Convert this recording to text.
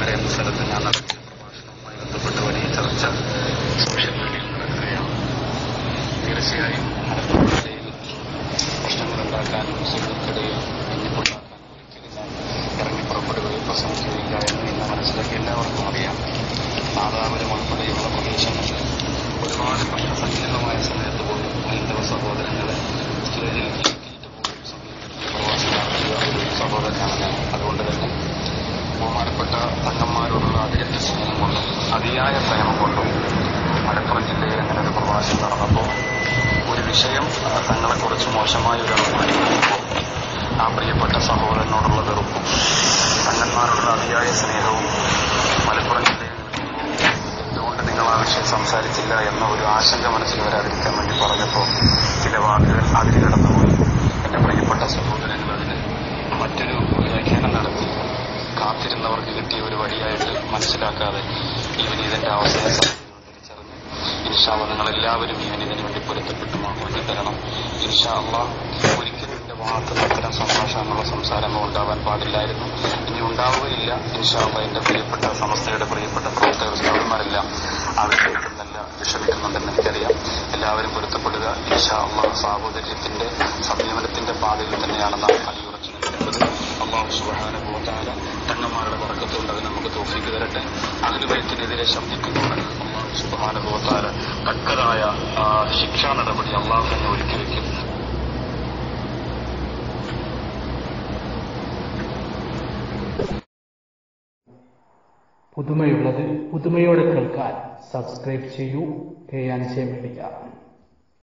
താമര എന്ന സ്ഥലത്ത് ഞാൻ നടത്തിയ പ്രഭാഷണവുമായി ബന്ധപ്പെട്ട് വലിയ ചർച്ച. സോഷ്യൽ മീഡിയയിൽ നടക്കുകയാണ്. തീർച്ചയായും പ്രശ്നങ്ങളുണ്ടാക്കാനും മുസ്ലിങ്ങൾക്കിടയിൽ അതിയായ പ്രേമം കൊണ്ടും മലപ്പുറം ജില്ലയിൽ അങ്ങനെ ഒരു പ്രഭാഷണം നടന്നപ്പോൾ ഒരു വിഷയം തങ്ങളെ തങ്ങളെക്കുറിച്ച് മോശമായ ഒരു അഭിപ്രായപ്പോൾ ആ പ്രിയപ്പെട്ട സഹോദരനോടുള്ള വെറുപ്പും തങ്ങന്മാരോടുള്ള അതിയായ സ്നേഹവും മലപ്പുറം ജില്ലയിൽ എന്തുകൊണ്ട് നിങ്ങൾ ആ വിഷയം സംസാരിച്ചില്ല എന്ന ഒരു ആശങ്ക മനസ്സിൽ വരാതിരിക്കാൻ വേണ്ടി പറഞ്ഞപ്പോൾ ചില വാക്കുകൾ അതിൽ കടന്നുപോയി. എന്റെ പ്രിയപ്പെട്ട സഹോദരങ്ങൾ അതിന് മറ്റൊരു വ്യാഖ്യാനം നടത്തി. കാത്തിരുന്നവർക്ക് കിട്ടിയ ഒരു വഴിയായിട്ട് മനസ്സിലാക്കാതെ ഈ വിനീതന്റെ അവസ്ഥയെ തിരിച്ചറിഞ്ഞ് ഇൻഷാള്ള നിങ്ങൾ എല്ലാവരും ഈ വിനീതന് വേണ്ടി പൊരുത്തപ്പെട്ടു മാറ്റി തരണം. ഇൻഷാള്ള ഒരിക്കലും എന്റെ ഭാഗത്ത് അത്തരം സംഭാഷണങ്ങളോ സംസാരങ്ങളോ ഉണ്ടാവാൻ പാടില്ലായിരുന്നു. ഇനി ഉണ്ടാവുകയില്ല. ഇൻഷാള്ള എന്റെ പ്രിയപ്പെട്ട സമസ്തയുടെ പ്രിയപ്പെട്ട പ്രവർത്തക ഉസ്താദന്മാരെല്ലാം ആവശ്യപ്പെടുന്നല്ല വിഷമിക്കുന്നുണ്ടെന്ന് എനിക്കറിയാം. എല്ലാവരും പൊരുത്തപ്പെടുക. ഇൻഷാള്ള സാഹോദര്യത്തിന്റെ സംയമനത്തിന്റെ പാതയിൽ തന്നെയാണ് നാം അടിയുറച്ചു നിൽക്കുന്നത് അള്ളാഹു സുബാനുഭവത്താല തങ്ങന്മാരുടെ തരട്ടെ അഖിലുബൈത്തിനെതിരെ ശബ്ദിക്കുന്നവർക്ക് അള്ളാഹു സുബാനുഭവത്താല തക്കതായ ശിക്ഷാ നടപടി അള്ളാഹു തന്നെ ഒരുക്കി വയ്ക്കും പുതുമയുള്ളത് പുതുമയോടെ കേൾക്കാൻ സബ്സ്ക്രൈബ് ചെയ്യൂ കെ മീഡിയ